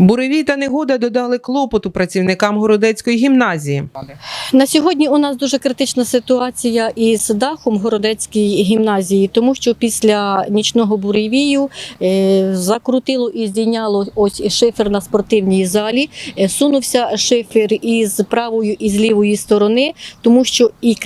Буревій та негода додали клопоту працівникам городецької гімназії. На сьогодні у нас дуже критична ситуація із дахом Городецької гімназії, тому що після нічного буревію е, закрутило і здійняло ось шифер на спортивній залі. Е, Сунувся шифер із правої і з лівої сторони, тому що і,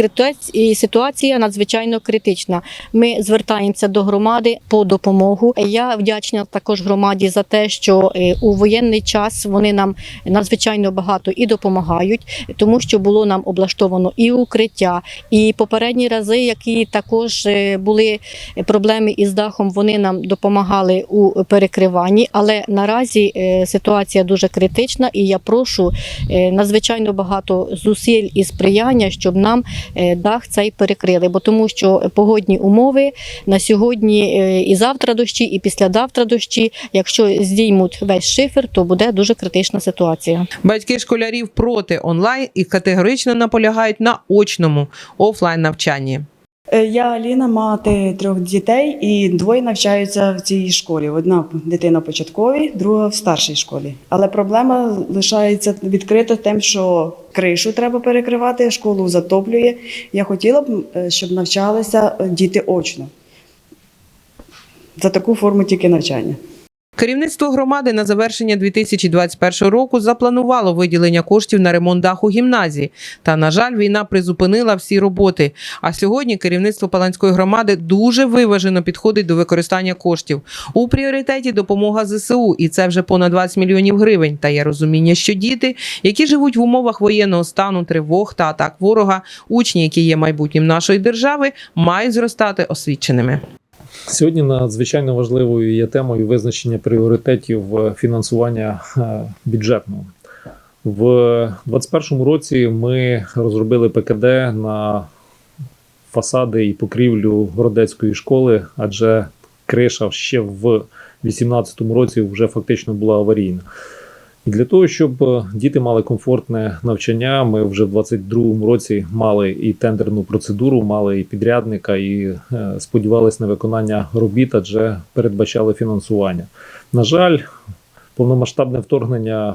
і ситуація надзвичайно критична. Ми звертаємося до громади по допомогу. Я вдячна також громаді за те, що е, у воєнний час вони нам надзвичайно багато і допомагають, тому що було нам облаштовано і укриття, і попередні рази, які також е, були проблеми із дахом, вони нам допомагали у перекриванні. Але наразі е, ситуація дуже критична, і я прошу е, надзвичайно багато зусиль і сприяння, щоб нам дах цей перекрили. Бо тому, що погодні умови на сьогодні і завтра дощі, і післязавтра дощі. Якщо здіймуть весь шифер, то буде дуже критична ситуація. Батьки школярів проти онлайн і категорично наполягають на очному офлайн навчанні. Е, Я Аліна, мати трьох дітей, і двоє навчаються в цій школі. Одна дитина в початковій, друга в старшій школі. Але проблема лишається відкрита тим, що кришу треба перекривати, школу затоплює. Я хотіла б, е, щоб навчалися е, діти очно. За таку форму тільки навчання. Керівництво громади на завершення 2021 року запланувало виділення коштів на ремонт даху гімназії. Та, на жаль, війна призупинила всі роботи. А сьогодні керівництво Паланської громади дуже виважено підходить до використання коштів. У пріоритеті допомога ЗСУ, і це вже понад 20 мільйонів гривень. Та є розуміння, що діти, які живуть в умовах воєнного стану, тривог та атак ворога, учні, які є майбутнім нашої держави, мають зростати освіченими. Сьогодні надзвичайно важливою є темою визначення пріоритетів фінансування е, бюджетного. В 2021 році ми розробили ПКД на фасади і покрівлю городецької школи, адже криша ще в 2018 році вже фактично була аварійна. Для того, щоб е, діти мали комфортне навчання, ми вже в 2022 році мали і тендерну процедуру, мали і підрядника, і е, сподівалися на виконання робіт, адже передбачали фінансування. На жаль, повномасштабне вторгнення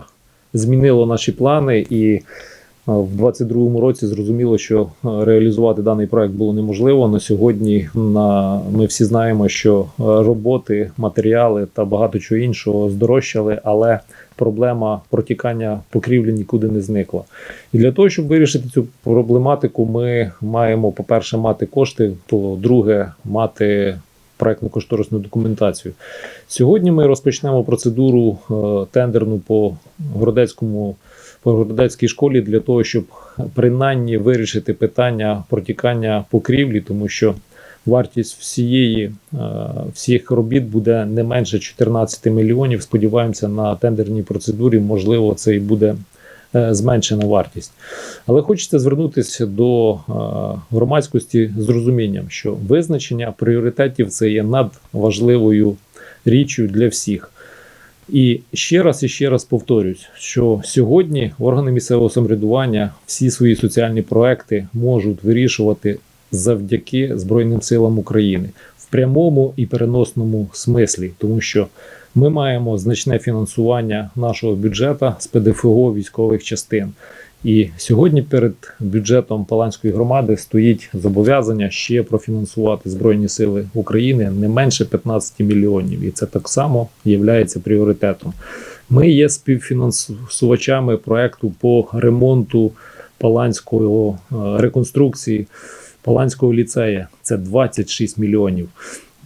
змінило наші плани, і в 2022 році зрозуміло, що е, реалізувати даний проект було неможливо. На сьогодні на ми всі знаємо, що е, роботи, матеріали та багато чого іншого здорожчали, але проблема протікання покрівлі нікуди не зникла. І для того, щоб вирішити цю проблематику, ми маємо, по-перше, мати кошти, по-друге, мати проектно-кошторисну документацію. Сьогодні ми розпочнемо процедуру е, тендерну по городецькому по городецькій школі для того, щоб принаймні вирішити питання протікання покрівлі, тому що вартість всієї е, всіх робіт буде не менше 14 мільйонів. Сподіваємося, на тендерній процедурі можливо це і буде е, зменшена вартість. Але хочеться звернутися до е, громадськості з розумінням, що визначення пріоритетів це є надважливою річчю для всіх. І ще раз і ще раз повторюсь, що сьогодні органи місцевого самоврядування всі свої соціальні проекти можуть вирішувати завдяки Збройним силам України в прямому і переносному смислі, тому що ми маємо значне фінансування нашого бюджету з ПДФО військових частин. І сьогодні перед бюджетом Паланської громади стоїть зобов'язання ще профінансувати Збройні Сили України не менше 15 мільйонів, і це так само є пріоритетом. Ми є співфінансувачами проекту по ремонту Паланського е, реконструкції Паланського ліцея. Це 26 мільйонів.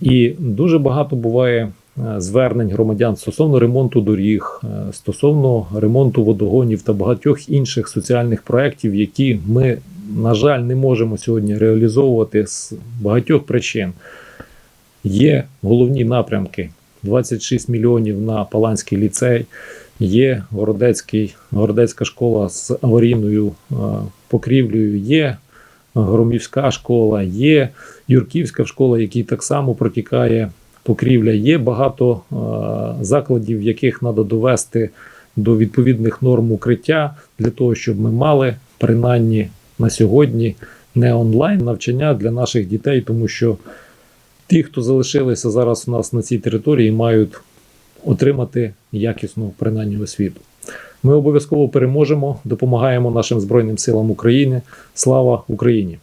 І дуже багато буває звернень громадян стосовно ремонту доріг, е, стосовно ремонту водогонів та багатьох інших соціальних проєктів, які ми, на жаль, не можемо сьогодні реалізовувати з багатьох причин. Є головні напрямки: 26 мільйонів на Паланський ліцей, є Городецький, Городецька школа з аварійною е, покрівлею, є Громівська школа, є Юрківська школа, який так само протікає покрівля. Є багато е, закладів, яких треба довести до відповідних норм укриття для того, щоб ми мали принаймні на сьогодні не онлайн навчання для наших дітей, тому що ті, хто залишилися зараз у нас на цій території, мають отримати якісну принаймні освіту. Ми обов'язково переможемо, допомагаємо нашим Збройним силам України. Слава Україні!